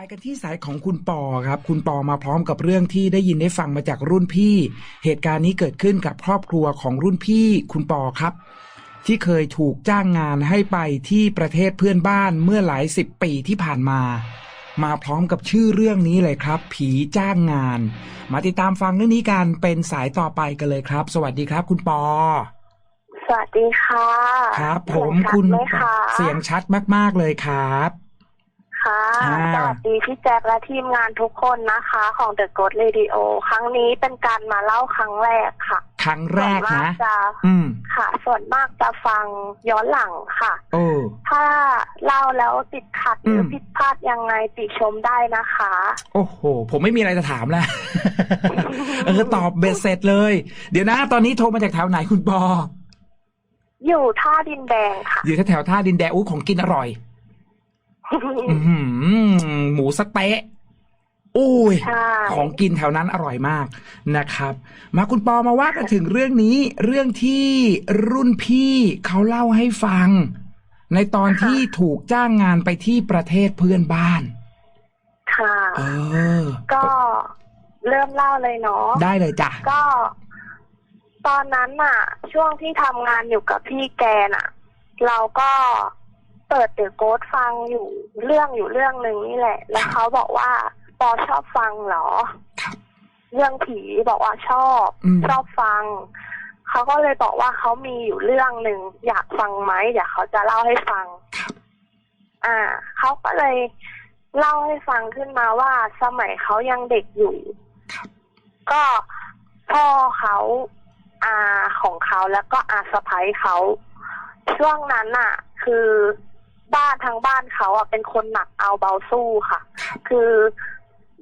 ไปกันที่สายของคุณปอครับ คุณปอมาพร้อมกับเรื่องที่ได้ยินได้ฟังมาจากรุ่นพี่ เหตุการณ์นี้เกิดขึ้นกับครอบครัวของรุ่นพี่คุณปอครับ ที่เคยถูกจ้างงานให้ไปที่ประเทศเพื่อนบ้านเมื่อหลายสิบปีที่ผ่านมา มาพร้อมกับชื่อเรื่องนี้เลยครับ ผีจ้างงาน มาติดตามฟังเรื่องนี้กันเป็นสายต่อไปกันเลยครับ สวัสดีครับ คุณปอ สวัสดีค่ะ ครับ ผมเสียงชัดคุณไหมคะเสียงชัดมาก ๆเลยครับ ค่ะอ่าสวัสดีพี่แจ็คและทีมงานทุกคนนะคะ ของ The Ghost Radio ครั้งนี้เป็นการมาเล่าครั้งแรกค่ะ ครั้งแรกส่วนมานะกจะอืมค่ะ ส่วนมากจะฟังย้อนหลังค่ะโอ้ถ้าเล่าแล้วติดขัดหรืออมผิดพลาดยังไงติชมได้นะคะ โอ้โห ผมไม่มีอะไรจะถามแล้วเออตอบเบ็ดเสร็จเลย เดี๋ยวนะ ตอนนี้โทรมาจากแถวไหนคุณปออยู่ท่าดินแดงค่ะ อยู่แถวๆท่าดินแดงอู้ของกินอร่อยอือ หือหมูสะเต๊ะอุ้ยใช่ของกินแถวนั้นอร่อยมากนะครับ มาคุณปอมาว่ากันถึงเรื่องนี้ เรื่องที่รุ่นพี่เขาเล่าให้ฟัง ในตอนที่ถูกจ้างงานไปที่ประเทศเพื่อนบ้าน ค่ะเออ ก็เริ่มเล่าเลยเนาะได้เลยจ้ะก็ ตอนนั้นน่ะ ช่วงที่ทำงานอยู่กับพี่แกน่ะ เราก็ เปิดเดอะโกดฟังอยู่เรื่องอยู่เรื่องหนึ่งนี่แหละ แล้วเขาบอกว่าปอชอบฟังเหรอครับเรื่องผีบอกว่าชอบอืมชอบฟัง เขาก็เลยบอกว่าเขามีอยู่เรื่องหนึ่งอยากฟังไหมเดี๋ยวเขาจะเล่าให้ฟังครับอ่าเขาก็เลยเล่าให้ฟังขึ้นมาว่าสมัยเขายังเด็กอยู่ครับก็พ่อเขาอาของเขาแล้วก็อาสะพ้ยเขา ช่วงนั้นน่ะ คือ บ้านทางบ้านเขาอะเป็นคนหนักเอาเบาสู้ค่ะ คือ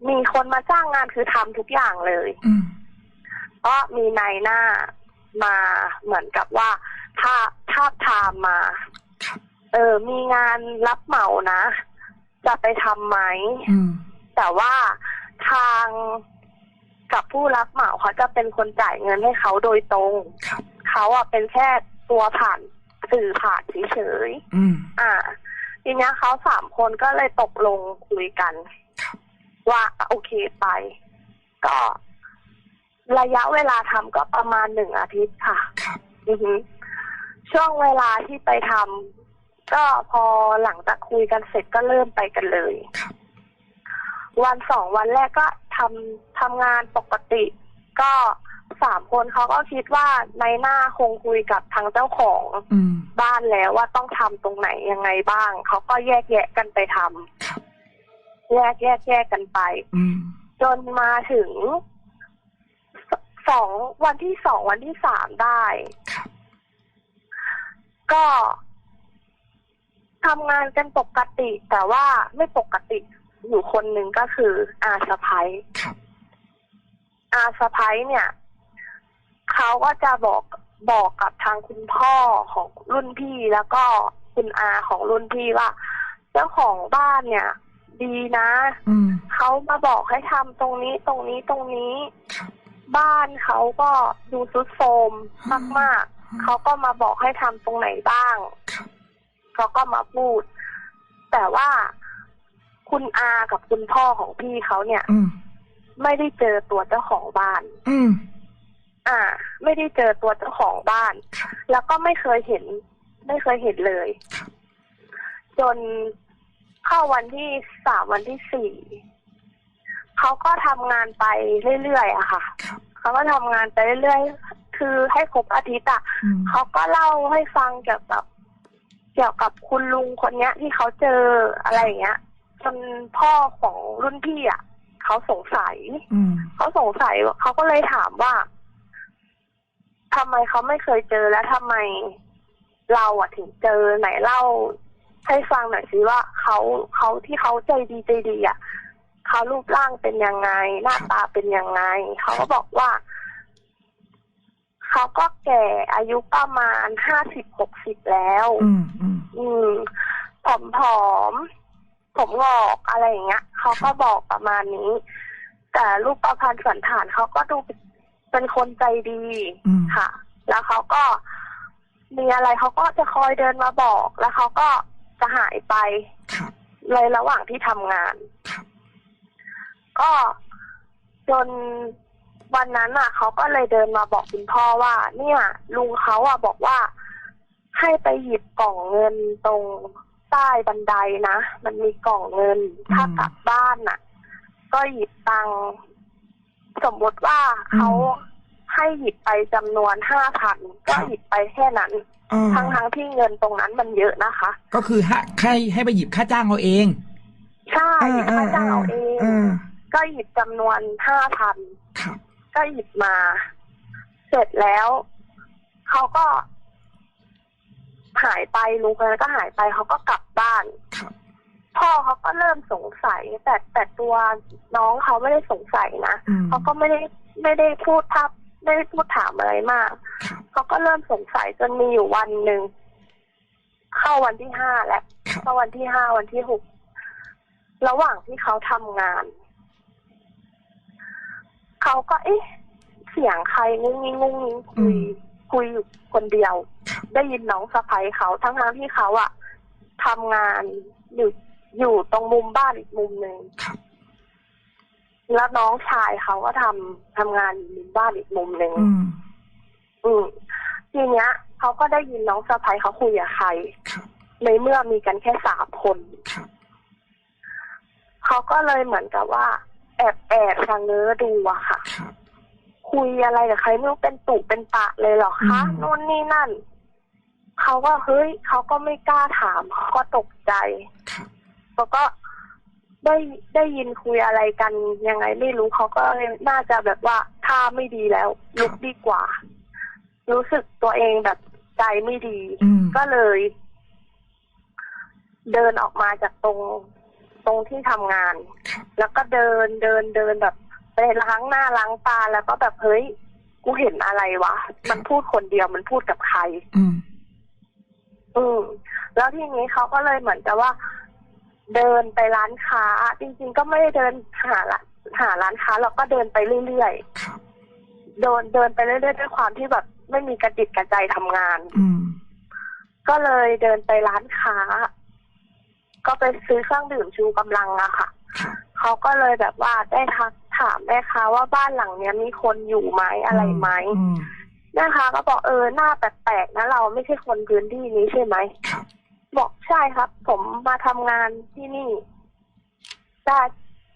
มีคนมาจ้างงานคือทำทุกอย่างเลยอืมก็มีนายหน้ามาเหมือนกับว่าถ้าถ้าบทามมาครับเออ มีงานรับเหมานะ จะไปทำไหมอืมแต่ว่าทางกับผู้รับเหมาเขาจะเป็นคนจ่ายเงินให้เขาโดยตรงครับเขาอะเป็นแค่ตัวผ่านสื่อผ่านเฉยอืมๆอ่า ทีเนี้ยเขาสามคนก็เลยตกลงคุยกันครับว่าโอเคไป ก็ระยะเวลาทำก็ประมาณหนึ่งอาทิตย์ค่ะครับอือฮึช่วงเวลาที่ไปทำก็พอหลังจากคุยกันเสร็จก็เริ่มไปกันเลยครับวันสองวันแรกก็ทำทำงานปกติ ก็ สามคนเขาก็คิดว่าในหน้าคงคุยกับทางเจ้าของอืมบ้านแล้วว่าต้องทำตรงไหนยังไงบ้าง เขาก็แยกแยะกันไปทำครับแยกแยกแยกกันไปอืมจนมาถึงสสองวันที่สองวันที่สามได้ครับก็ทำงานกันปกติ แต่ว่าไม่ปกติอยู่คนหนึ่งก็คืออาสะพ้ยครับอาสะพ้ยเนี่ย เขาก็จะบอกบอกกับทางคุณพ่อของรุ่นพี่แล้วก็คุณอาของรุ่นพี่ว่า เจ้าของบ้านเนี่ย ดีนะอืมเขามาบอกให้ทำตรงนี้ตรงนี้ตรงนี้ครับบ้านเขาก็ดูซุดโทรมมากๆเขาก็มาบอกให้ทำตรงไหนบ้างครับเขาก็มาพูด แต่ว่าคุณอากับคุณพ่อของพี่เขาเนี่ยอืมไม่ได้เจอตัวเจ้าของบ้าน อืม อ่า ไม่ได้เจอตัวเจ้าของบ้านครับแล้วก็ไม่เคยเห็น ไม่เคยเห็นเลยครับจนเข้าวันที่สามวันที่สี่เขาก็ทำงานไปเรื่อยๆอะค่ะครับเขาก็ทำงานไปเรื่อยๆ คือให้ครบอาทิตย์อะอืมเขาก็เล่าให้ฟังเกี่ยวกับ เกี่ยวกับคุณลุงคนเนี้ย ที่เขาเจออะไรอย่างเงี้ย จนพ่อของรุ่นพี่อะเขาสงสัยอืมเขาสงสัยเขาก็เลยถามว่า ทำไมเขาไม่เคยเจอแล้วทำไมเราอะถึงเจอไหนเล่าให้ฟังหน่อยสิว่าเขาเขาที่เขาใจดีใจดีอะเขารูปร่างเป็นยังไง หน้าตาเป็นยังไง เขาก็บอกว่า เขาก็แก่อายุประมาณห้าสิบหกสิบแล้ว อืมอืมอืมผอมผอมๆผมงอกอะไรอย่างเงี้ยเขาก็บอกประมาณนี้ แต่รูปประพันธ์สันฐานเขาก็ดูเป็นเป็นคนใจดี อืม ค่ะ แล้วเขาก็มีอะไรเขาก็จะคอยเดินมาบอก แล้วเขาก็จะหายไปครับเลยระหว่างที่ทำงาน ครับ ก็จนวันนั้นอะเขาก็เลยเดินมาบอกคุณพ่อว่า เนี่ยลุงเขาอะบอกว่าให้ไปหยิบกล่องเงินตรงใต้บันไดนะมันมีกล่องเงิน ถ้ากลับบ้านน่ะ ก็หยิบตังค์สมมติว่าเขา ให้หยิบไปจำนวนห้าพันก็หยิบไปแค่นั้นอ่าทั้งทั้งๆที่เงินตรงนั้นมันเยอะนะคะ ก็คือให้ให้ให้ไปหยิบค่าจ้างเอาเองใช่ค่าจ้างเอาเองอ่าก็หยิบจำนวนห้าพันครับก็หยิบมา เสร็จแล้วเขาก็หายไปลุงคนนั้นก็หายไปเขาก็กลับบ้านครับพ่อเขาก็เริ่มสงสัย แต่แต่ตัวน้องเขาไม่ได้สงสัยนะอืมเขาก็ไม่ได้ไม่ได้พูดทับ ไม่ได้พูดถามอะไรมากครับเขาก็เริ่มสงสัยจนมีอยู่วันหนึ่ง เข้าวันที่ห้าแล้วครับเข้าวันที่ห้าวันที่หกระหว่างที่เขาทำงาน เขาก็เอ๊ะ เสียงใครงุ้งงิ้งงุ้งงิ้งคุยคุยอยู่คนเดียวครับได้ยินน้องสะพ้ยเขาทั้งทที่เขาอะทำงานอยู่อยู่ตรงมุมบ้านอีกมุมหนึ่งครับ แล้วน้องชายเขาก็ทำทำงานอยู่มุมบ้านอีกมุมหนึ่งอืมอืมทีเนี้ยเขาก็ได้ยินน้องสะพ้ยเขาคุยกับใครครับในเมื่อมีกันแค่สามคนครับเขาก็เลยเหมือนกับว่า แอบแอบชะเง้อดูอะค่ะครับคุยอะไรกับใครไม่รู้เป็นตุเป็นปะเลยเหรอคะอืมนู่นนี่นั่นเขาก็เฮ้ยเขาก็ไม่กล้าถามเขาก็ตกใจครับแล้วก็ ได้ได้ยินคุยอะไรกันยังไงไม่รู้เขาก็เลยน่าจะแบบว่าท่าไม่ดีแล้วลุกดีกว่า รู้สึกตัวเองแบบใจไม่ดี อืม ก็เลย เดินออกมาจากตรงตรงที่ทำงาน ครับ แล้วก็เดินเดินเดินแบบไปล้างหน้าล้างตาแล้วก็แบบเฮ้ยกูเห็นอะไรวะ มันพูดคนเดียวมันพูดกับใคร อืม อืมแล้วทีนี้เขาก็เลยเหมือนกับว่า เดินไปร้านค้า จริงๆ ก็ไม่ได้เดินหาละหาร้านค้าเราก็เดินไปเรื่อยครับๆเดินเดินไปเรื่อยๆด้วยความที่แบบไม่มีกระจิตกระใจทำงาน อืม ก็เลยเดินไปร้านค้า ก็ไปซื้อเครื่องดื่มชูกำลังอะค่ะครับ เขาก็เลยแบบว่าได้ทักถามแม่ค้าว่าบ้านหลังเนี้ยมีคนอยู่ไหมอะไรไหมอืมแม่ค้าก็บอกเออหน้าแปลกๆนะเราไม่ใช่คนพื้นที่นี้ใช่ไหม ครับ บอกใช่ครับ ผมมาทำงานที่นี่ได้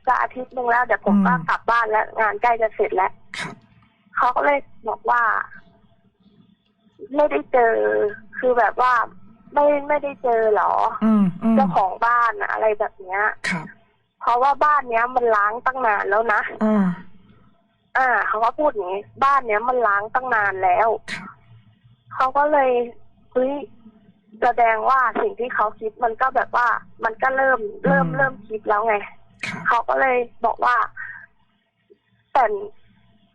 จะอาทิตย์หนึ่งแล้วเดี๋ยวผมก็กลับบ้านแล้ว งานใกล้จะเสร็จแล้วครับ เขาก็เลยบอกว่า ไม่ได้เจอ คือแบบว่า ไม่ไม่ได้เจอเหรออืมอืมเจ้าของบ้านอะอะไรแบบเนี้ย ครับเพราะว่าบ้านเนี้ยมันล้างตั้งนานแล้วนะ อ่าอ่าเขาก็พูดอย่างนี้ บ้านเนี้ยมันล้างตั้งนานแล้ว ครับเขาก็เลยเฮ้ย แสดงว่าสิ่งที่เขาคิดมันก็แบบว่า มันก็เริ่มเริ่มเริ่มคิดแล้วไงครับเขาก็เลยบอกว่า แต่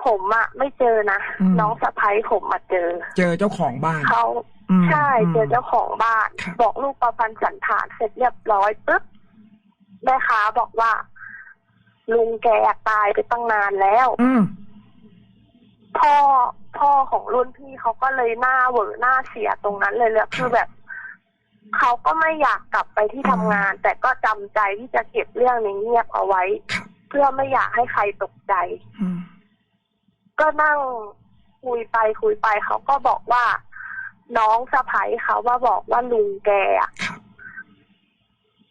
ผมอะไม่เจอนะอืมน้องสะพ้ยผมมาเจอ เจอเจ้าของบ้านเขาอืมใช่มเจอเจ้าของบ้านครับบอกลูกประพันธ์สันฐานเสร็จเรียบร้อยปุ๊บแม่ค้าบอกว่า ลุงแกตายไปตั้งนานแล้วอืมพ่อพ่อของรุ่นพี่เขาก็เลยหน้าเหวอหน้าเสียตรงนั้นเลยเลยคือแบบ เขาก็ไม่อยากกลับไปที่ทำงาน แต่ก็จำใจที่จะเก็บเรื่องนี้เงียบเอาไว้ครับเพื่อไม่อยากให้ใครตกใจ อืมก็นั่งคุยไปคุยไปเขาก็บอกว่า น้องสะพ้ยเขาว่าบอกว่าลุงแกอะครับ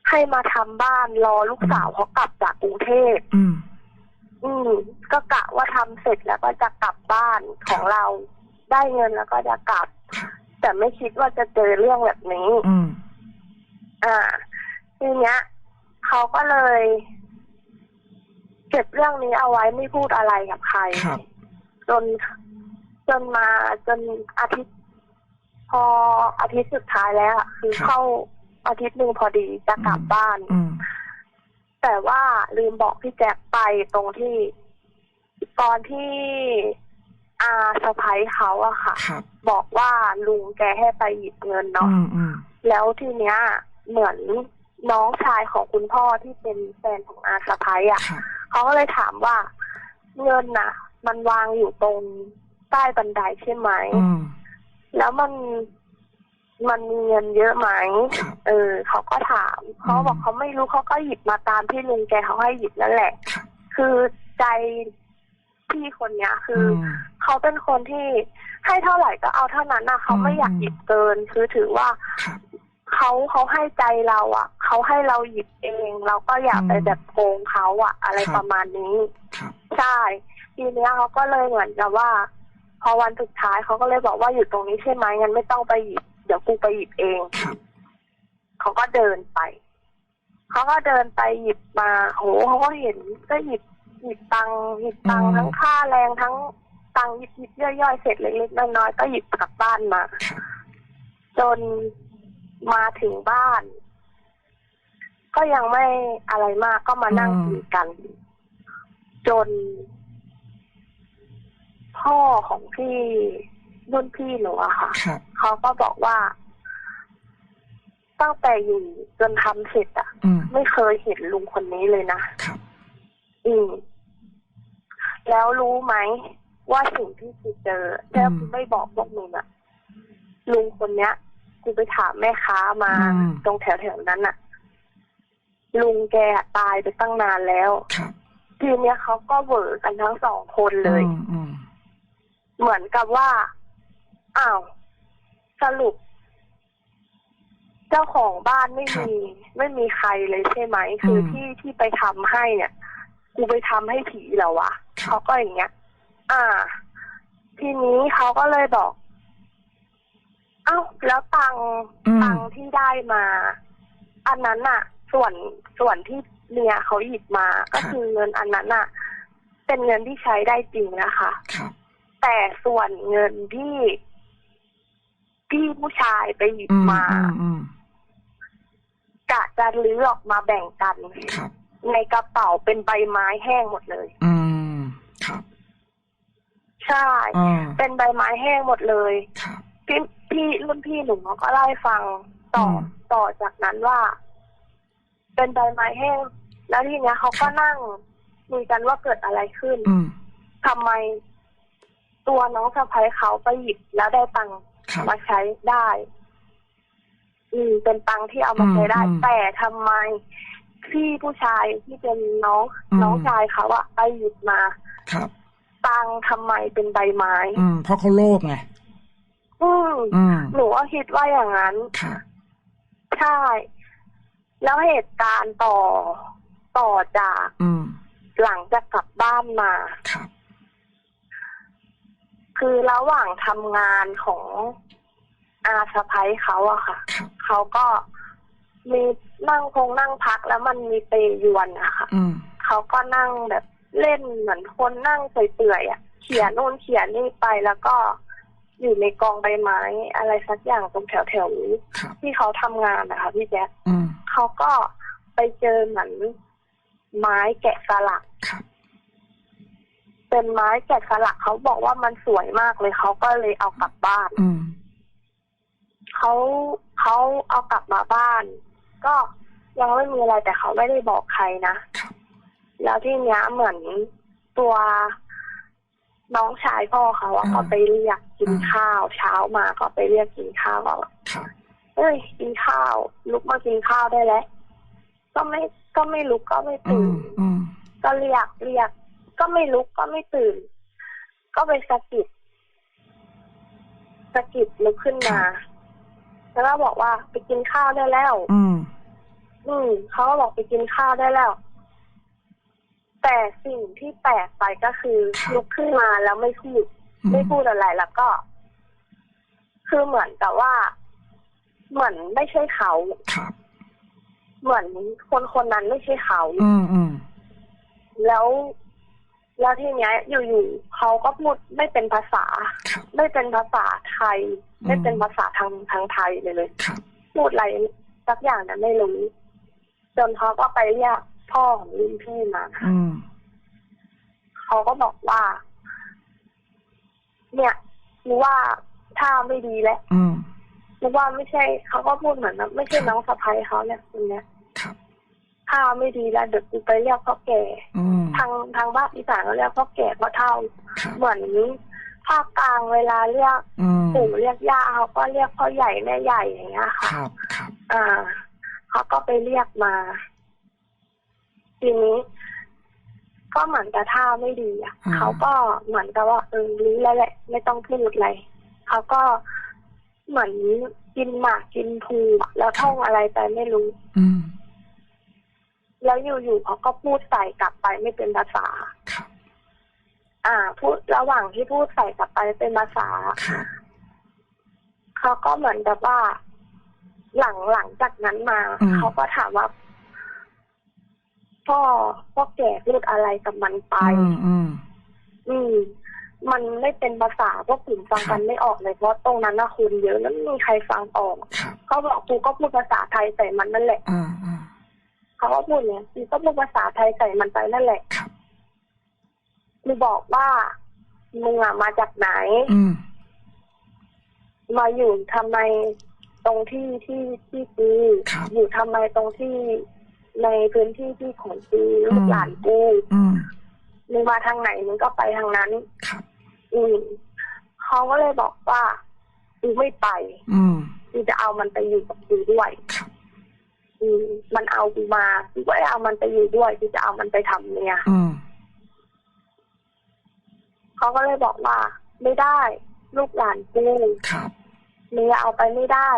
ให้มาทำบ้านรอลูกสาวเขากลับจากกรุงเทพ อืม อืม ก็กะว่าทำเสร็จแล้วก็จะกลับบ้านของเรา ได้เงินแล้วก็จะกลับ แต่ไม่คิดว่าจะเจอเรื่องแบบนี้ อืม อ่า ทีเนี้ยเขาก็เลย เก็บเรื่องนี้เอาไว้ไม่พูดอะไรกับใคร ครับ จนจนมาจนอาทิตย์ พออาทิตย์สุดท้ายแล้วอะคือครับ เข้าอาทิตย์หนึ่งพอดีจะกลับอืมบ้าน อืม แต่ว่าลืมบอกพี่แจ็คไปตรงที่ ตอนที่ อาสะพ้ยเขาอะค่ะ ครับ บอกว่าลุงแกให้ไปหยิบเงินเนาะอืมอืมแล้วทีเนี้ยเหมือนน้องชายของคุณพ่อที่เป็นแฟนของอาสะพ้ยอะครับ เขาก็เลยถามว่าเงินน่ะ มันวางอยู่ตรงใต้บันไดใช่ไหม อืมแล้วมันมันมีเงินเยอะไหม ครับ เออเขาก็ถามเขาบอกเขาไม่รู้เขาก็หยิบมาตามที่ลุงแกเขาให้หยิบนั่นแหละ ครับ คือใจ พี่คนเนี้ย คือมอเขาเป็นคนที่ให้เท่าไหร่ก็เอาเท่านั้นนะเขาไม่อืมอยากหยิบเกิน คือถือว่าครับเขาเขาให้ใจเราอะเขาให้เราหยิบเอง เราก็อย่าไปอืมแบบโกงเขาอะ อะไรครับประมาณนี้ครับใช่ทีเนี้ยเขาก็เลยเหมือนกับว่า พอวันสุดท้ายเขาก็เลยบอกว่าอยู่ตรงนี้ใช่ไหมงั้นไม่ต้องไปหยิบเดี๋ยวกูไปหยิบเองครับเขาก็เดินไปเขาก็เดินไปหยิบมาโหเขาก็เห็นก็หยิบ หยิบตังค์หยิบตังค์อืมทั้งค่าแรงทั้งตังค์หยิบหยิบย่อยๆเสร็จเล็กๆน้อยๆก็หยิบกลับบ้านมาครับจนมาถึงบ้าน ก็ยังไม่อะไรมากก็มานั่งคุยกัน จน พ่อของพี่รุ่นพี่หนูอะค่ะครับเขาก็บอกว่าตั้งแต่อยู่จนทำเสร็จอะอืมไม่เคยเห็นลุงคนนี้เลยนะครับอืม แล้วรู้ไหมว่าสิ่งที่กูเจอแล้วกูไม่บอกพวกมึงอะลุงคนเนี้ยกูไปถามแม่ค้ามาอืม ตรงแถวๆนั้นอะลุงแกอะตายไปตั้งนานแล้ว ครับทีเนี้ยเขาก็เหวอกันทั้งสองคนเลย อืมอืมเหมือนกับว่า อ้าว สรุป เจ้าของบ้านไม่มี ไม่มีใครเลยใช่ไหม คืออที่ที่ไปทำให้เนี่ย กูไปทำให้ผีเหรอวะครัเขาบก็อย่างเงี้ย อ่า ทีนี้เขาก็เลยบอกเอ้าแล้วตังค์อืมตังค์ที่ได้มา อันนั้นน่ะส่วนส่วนที่เมียเขาหยิบมา ก็คือเงินอันนั้นน่ะเป็นเงินที่ใช้ได้จริงนะคะครับแต่ส่วนเงินที่พี่ผู้ชายไปหยิบอืมมาอืมอืมกะจะลื้อออกมาแบ่งกันครับ ในกระเป๋าเป็นใบไม้แห้งหมดเลย อืมครับ ใช่อ่าเป็นใบไม้แห้งหมดเลยครับพี่พี่รุ่นพี่หนุ่มเขาก็เล่าให้ฟังต่ออมต่อจากนั้นว่า เป็นใบไม้แห้ง แล้วทีเนี้ยเขาก็นั่งคุยกันว่าเกิดอะไรขึ้นอืมทำไมตัวน้องสะพ้ายเขาไปหยิบแล้วได้ตังค์ครับมาใช้ได้ อืมเป็นตังค์ที่เอามาใช้ได้อืมอืมแต่ทำไม พี่ผู้ชายที่เป็นน้องอืม น้องชายเขาอะไปหยิบมาครับ ตังค์ทำไมเป็นใบไม้ อืม เพราะเขาโลภไง อืมอืม หนูก็คิดว่าอย่างนั้นครับใช่ แล้วเหตุการณ์ต่อต่อจากอืม หลังจากกลับบ้านมา ครับ คือระหว่างทำงานของอาสะพ้ายเขาอะค่ะ ครับ เขาก็ มีนั่งคงนั่งพักแล้วมันมีเปรยวนอะค่ะอืม เขาก็นั่งแบบเล่นเหมือนคนนั่งเปื่อยๆอะเขียนโน่นเขียนนี่ไปแล้วก็อยู่ในกองใบไม้อะไรสักอย่างตรงแถวแถวๆครับที่เขาทำงานนะคะพี่แจ๊คอืม เขาก็ไปเจอเหมือนไม้แกะสลัก ครับ เป็นไม้แกะสลักเขาบอกว่ามันสวยมากเลยเขาก็เลยเอากลับบ้าน อืม เขาเขาเอากลับมาบ้าน ก็ยังไม่มีอะไรแต่เขาไม่ได้บอกใครนะครับแล้วที่เนี้ยเหมือนตัวน้องชายพ่อเขาอะอืมก็ไปเรียกกินอืมข้าวเช้ามาก็ไปเรียกกินข้าวบอกว่าครับเอ้ยกินข้าว ลุกมากินข้าวได้แล้ว ก็ไม่ก็ไม่ลุกก็ไม่อืตื่มนอืมก็เรียกเรียก ก็ไม่ลุกก็ไม่ตื่น ก็ไปสะกิดสะกิดลุกขึ้นมา แล้วก็บอกว่าไปกินข้าวได้แล้ว อืม อืมเขาก็บอกไปกินข้าวได้แล้ว แต่สิ่งที่แปลกไปก็คือครับ ลุกขึ้นมาแล้วไม่พูด อืไม่พูดอะไรแล้วก็ คือเหมือนกับว่า เหมือนไม่ใช่เขา ครับ เหมือนคนคนนั้นไม่ใช่เขา อืมอืมแล้ว แล้วทีเนี้ย อยู่ๆเขาก็พูดไม่เป็นภาษา ครับ ไม่เป็นภาษาไทย อืม ไม่เป็นภาษาทางทางไทยเลยเลย ครับ พูดอะไรสักอย่างนั้นไม่รู้ จนเขาก็ไปเรียกพ่อของรุ่นพี่มาอืมเขาก็บอกว่า เนี่ยรู้ว่าท่าไม่ดีแล้วอืมรู้ว่าไม่ใช่เขาก็พูดเหมือนนะไม่ใช่น้องสะพ้ายเขาเนี่ยคนเนี้ยครับ ท่าไม่ดีแล้วเดี๋ยวกูไปเรียกพ่อแก่ อืมทางทางบ้านอีสานเขาเรียกพ่อแก่พ่อเท่า ครับ เหมือนภาคกลางเวลาเรียกอืมปู่เรียกย่าเขาก็เรียกพ่อใหญ่แม่ใหญ่อย่างเงี้ยคค่ะรับครับ อ่า เขาก็ไปเรียกมา ทีนี้ ก็เหมือนกับท่าไม่ดีอะอ่าเขาก็เหมือนกับว่าเออรู้แล้วแหละ ไม่ต้องพูดอะไรเขาก็เหมือนกินหมากกินภูอะแล้วท่องอะไรไปไม่รู้ อืมแล้วอยู่ๆเขาก็พูดใส่กลับไปไม่เป็นภาษาครับอ่า พูดระหว่างที่พูดใส่กลับไปเป็นภาษาครับเขาก็เหมือนกับว่า หลังหลังจากนั้นมาอืม เขาก็ถามว่าพ่อพ่อแก่พูดอะไรกับมันไป อืมอืม อืม มันไม่เป็นภาษาพวกกลุ่มฟังกันไม่ออกเลยเพราะตรงนั้นนะคนเยอะแล้วไม่มีใครฟังออกครับเขาบอกกูก็พูดภาษาไทยใส่มันนั่นแหละอ่าอ่าเขาก็พูดเนี่ยกูก็พูดภาษาไทยใส่มันไปนั่นแหละครับ กูบอกว่ามึงอะมาจากไหน อืม มาอยู่ทำไม ตรงที่ที่ที่กูครับอยู่ทำไมตรงที่ในพื้นที่ที่ของกูลูกหลานกูอืมมึงมาทางไหนมึงก็ไปทางนั้นครับ อืมเขาก็เลยบอกว่ากูไม่ไป อืมกูจะเอามันไปอยู่กับกูด้วยครับอืมมันเอากูมากูก็เอามันไปอยู่ด้วยกูจะเอามันไปทำเนี่ยอืมเขาก็เลยบอกว่า ไม่ได้ ลูกหลานกูครับ มึงเอาไปไม่ได้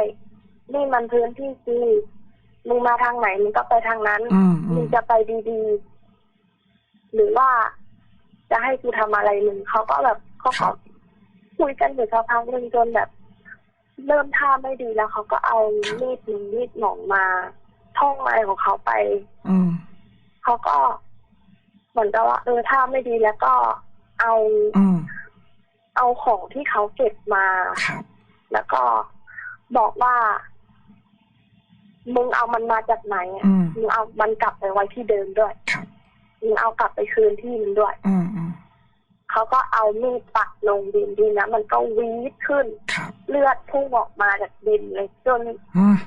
นี่มันพื้นที่กูมึงมาทางไหนมึงก็ไปทางนั้นอืมอืมึมงจะไปดีๆ หรือว่าจะให้กูทำอะไรมึงเขาก็แบบเขาครัก็บคุยกันอยู่สักพักหนึ่งจนแบบ เริ่มท่าไม่ดีแล้วเขาก็เอามีดหนึ่งมีดหมองมาท่องอะไรของเขาไป อืมเขาก็เหมือนกับว่า เออท่าไม่ดีแล้วก็เอาอืมเอาของที่เขาเก็บมาครับ แล้วก็บอกว่า มึงเอามันมาจากไหนอะอืมมึงเอามันกลับไปไว้ที่เดิมด้วยครับมึงเอากลับไปคืนที่มันด้วยอืมอืมเขาก็เอามีดปักลงดินดินนะมันก็วีดขึ้นครับเลือดพุ่งออกมาจากดินเลยจนอ่า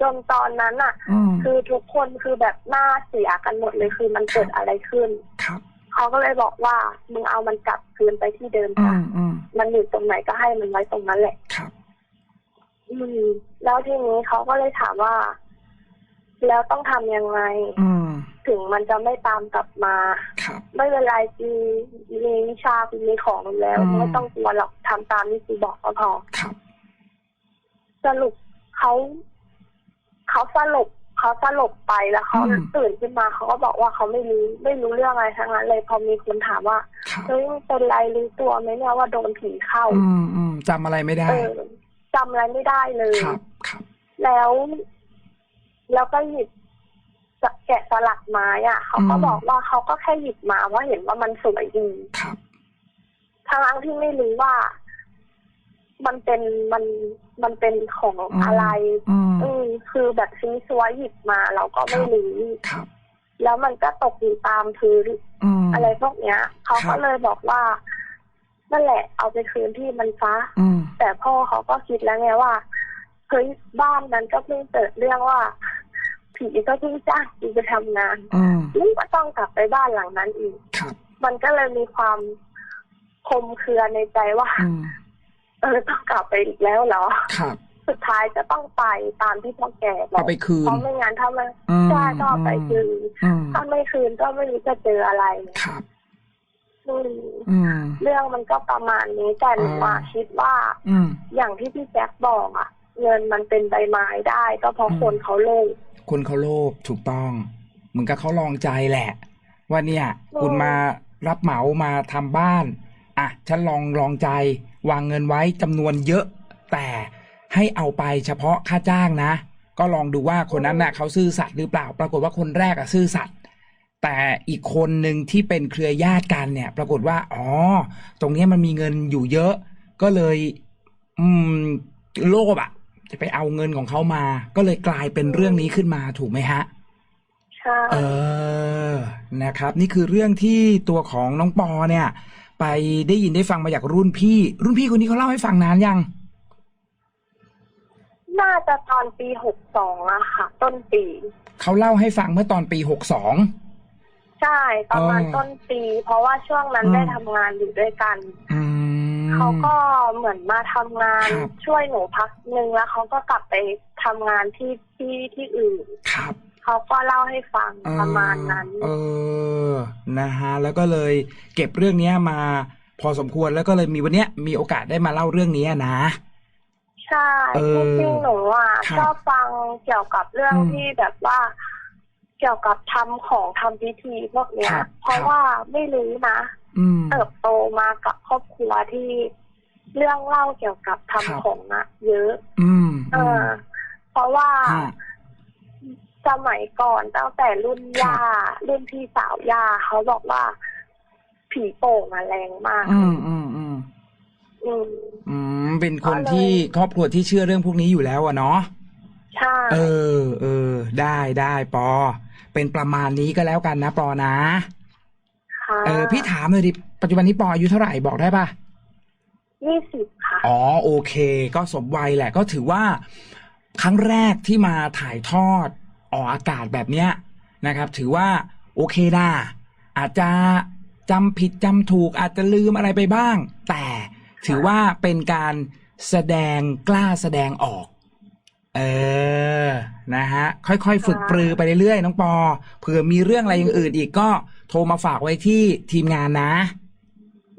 จนตอนนั้นอะอืมคือทุกคนคือแบบหน้าเสียกันหมดเลยคือมันเกิดอะไรขึ้นครับเขาก็เลยบอกว่ามึงเอามันกลับคืนไปที่เดิมอืค่ะ มอืมมันอยู่ตรงไหนก็ให้มันไว้ตรงนั้นแหละ ครับ อืม แล้วทีนี้เขาก็เลยถามว่า แล้วต้องทำยังไง อืม ถึงมันจะไม่ตามกลับมา ครับ ไม่เป็นไรกูมีวิชากูมีของอยู่แล้วอืมไม่ต้องกลัวหรอกทำตามที่กูบอกก็พอครับ สรุปเขาเขาสลบ เขาสลบไปแล้วเขาอืมตื่นขึ้นมาเขาก็บอกว่าเขาไม่รู้ไม่รู้เรื่องอะไรทั้งนั้นเลยพอมีคนถามว่าครับเฮ้ยเป็นไรรู้ตัวไหมเนี่ยว่าโดนผีเข้า อืมอืมจำอะไรไม่ได้เออจำอะไรไม่ได้เลยครับครับ แล้ว แล้วก็หยิบแกะสลักไม้อะเขาก็อืมบอกว่าเขาก็แค่หยิบมาเพราะเห็นว่ามันสวยดีครับทั้งๆที่ไม่รู้ว่า มันเป็นมันมันเป็นของอืมอะไรอืมอืมคือแบบซีซัวหยิบมาเราก็ไม่รู้ครับแล้วมันก็ตกอยู่ตามพื้นอืมอะไรพวกเนี้ยเขาครัก็บเลยบอกว่านั่นแหละเอาไปคืนที่มันซะอืมแต่พ่อเขาก็คิดแล้วไงว่าเฮ้ยบ้านนั้นก็เพิ่งเกิดเรื่องว่าผีก็เพิ่งจ้างกูไปทำงานอืมนี่ก็ต้องกลับไปบ้านหลังนั้นอีกครับมันก็เลยมีความคมเคือในใจว่า อืมเออต้องกลับไปอีกแล้วเหรอครับ สุดท้ายจะต้องไปตามที่พ่อแก่บอเอากไปคืนเพราะไม่งั้นถ้ามันอืมใช่ก็เอาไปคืนอืมถ้าไม่คืนก็ไม่รู้จะเจออะไรครับอืมอืมเรื่องมันก็ประมาณนี้แต่หนูว่าอ่าคิดว่าอืมอย่างที่พี่แจ็คบอกอะเงินมันเป็นใบไม้ได้ ก็เพราะอืมคนเขาโลภคนเขาโลภถูกต้องเหมือนกับเขาลองใจแหละ ว่าเนี่ยอืมคุณมารับเหมามาทำบ้าน อะฉันลองลองใจ วางเงินไว้จำนวนเยอะ แต่ให้เอาไปเฉพาะค่าจ้างนะ ก็ลองดูว่าคนนั้นน่ะเขาซื่อสัตย์หรือเปล่า ปรากฏว่าคนแรกอะซื่อสัตย์แต่อีกคนหนึ่งที่เป็นเครือญาติกันเนี่ย ปรากฏว่าอ๋อตรงเนี้ยมันมีเงินอยู่เยอะ ก็เลย อืม โลภอะจะไปเอาเงินของเขามา ก็เลยกลายเป็นเรื่องนี้ขึ้นมาถูกไหมฮะใช่เออ นะครับ นี่คือเรื่องที่ตัวของน้องปอเนี่ย ไปได้ยินได้ฟังมาจากรุ่นพี่ รุ่นพี่คนนี้เขาเล่าให้ฟังนานยัง น่าจะตอนปีหกสองอะค่ะ ต้นปีเขาเล่าให้ฟังเมื่อตอนปีหกสองใช่ประมาณอ๋อต้นปี เพราะว่าช่วงนั้นอืมได้ทำงานอยู่ด้วยกันอืมเขาก็เหมือนมาทำงานครับช่วยหนูพักหนึ่งแล้วเขาก็กลับไปทำงานที่ที่ที่อื่นครับ เขาก็เล่าให้ฟังประมาณนั้น เออ นะฮะ แล้วก็เลยเก็บเรื่องเนี้ยมา พอสมควรแล้วก็เลยมีวันเนี้ยมีโอกาสได้มาเล่าเรื่องนี้นะ ใช่เออจริงๆหนูอะครับชอบฟังเกี่ยวกับเรื่องอืมที่แบบว่าเกี่ยวกับทำของทำพิธีพวกเนี้ยครับเพราะครับว่าไม่รู้นะอืมเติบโตมากับครอบครัวที่เรื่องเล่าเกี่ยวกับทำครับของอะเยอะ อืม เออือมเพราะว่าฮะ สมัยก่อนตั้งแต่รุ่นครับย่า รุ่นพี่สาวย่าเขาบอกว่า ผีโป่งอะแรงมาก อืมอืมอืมอืมอืมเป็นคนก็เลยที่ครอบครัวที่เชื่อเรื่องพวกนี้อยู่แล้วอะเนาะใช่เออ เออ ได้ได้ปอ เป็นประมาณนี้ก็แล้วกันนะปอนะค่ะเออพี่ถามเลยดิปัจจุบันนี้ปออายุเท่าไหร่บอกได้ปะยี่สิบค่ะ อ๋อโอเค ก็สมวัยแหละก็ถือว่า ครั้งแรกที่มาถ่ายทอด ออกอากาศแบบเนี้ยนะครับ ถือว่าโอเคนะอาจจะจำผิดจำถูกอาจจะลืมอะไรไปบ้าง แต่ถือว่าเป็นการแสดงกล้าแสดงออก เออ นะฮะ ค่อยๆ ฝึกปรือไปเรื่อยๆ น้องปอ เผื่อมีเรื่องอะไรอย่างอื่นอีกก็โทรมาฝากไว้ที่ทีมงานนะ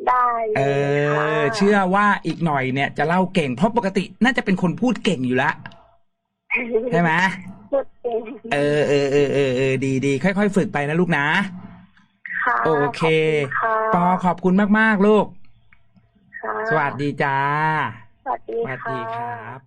ได้ลยเออค่ะเชื่อว่าอีกหน่อยเนี่ยจะเล่าเก่ง เพราะปกติน่าจะเป็นคนพูดเก่งอยู่แล้ว ใช่ไหมพูดจริงเออเออเออเออเออดีดีค่อยๆฝึกไปนะลูกนะ ค่ะ โอเคขอบคุณปอค่ะขอบคุณมากๆลูกค่ะสวัสดีจ้า สวัสดีสวัสค่ะดีครับ